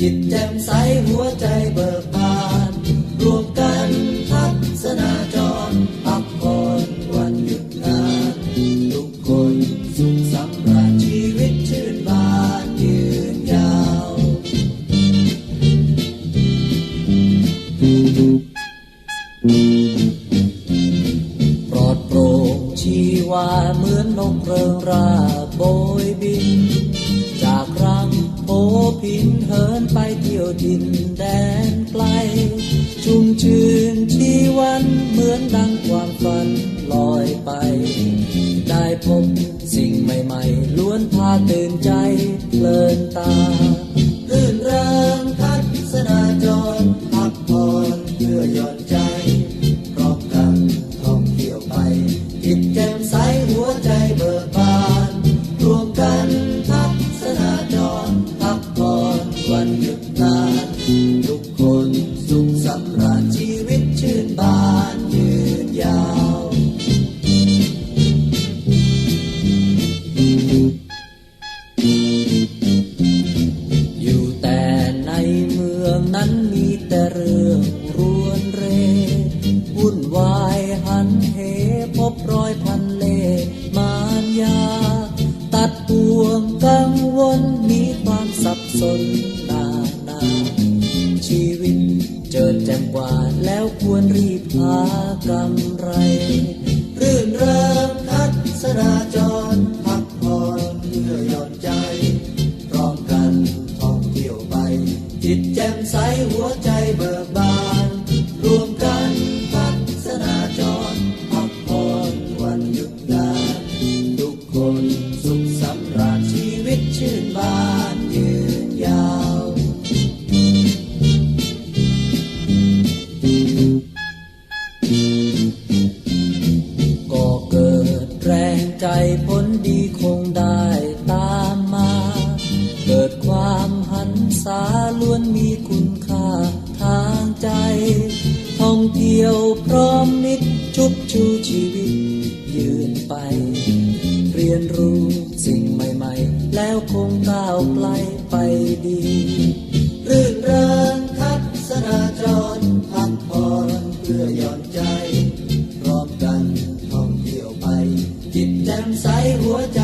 จิตแจ่มใสหัวใจเบิกบาน รวมกันทัศนาจรพักผ่อนวันหยุดงาน ทุกคนสุขสำราญชีวิตชื่นบานยืนยาว ปลอดโปร่งชีวาเหมือนนกเริงราโบยบิน จากรังโผพิน เหินไปเที่ยวดินแดนไกล ชุ่มชื่นชีวันเหมือนดังความฝันลอยไป ได้พบสิ่งใหม่ๆ ล้วนพาตื่นใจเพลินตารื่นเริงทัศนาจรพักผ่อนเพื่อหย่อนใจพร้อมกันท่องเที่ยวไปจิตแจ่มใสหัว วันหยุดนานทุกคน ชีวิตเจิดแจ่มกว่าแล้วควรรีบหากำ ใจผลดีคงได้ตามมา เกิดความหันษาล้วนมีคุณค่าทางใจ ท่องเที่ยวพร้อมมิตรชุบชูชีวิตยืนไป เรียนรู้สิ่งใหม่ ๆ แล้วคงก้าวไกลไปดีรื่นเริง ใสหัวใจ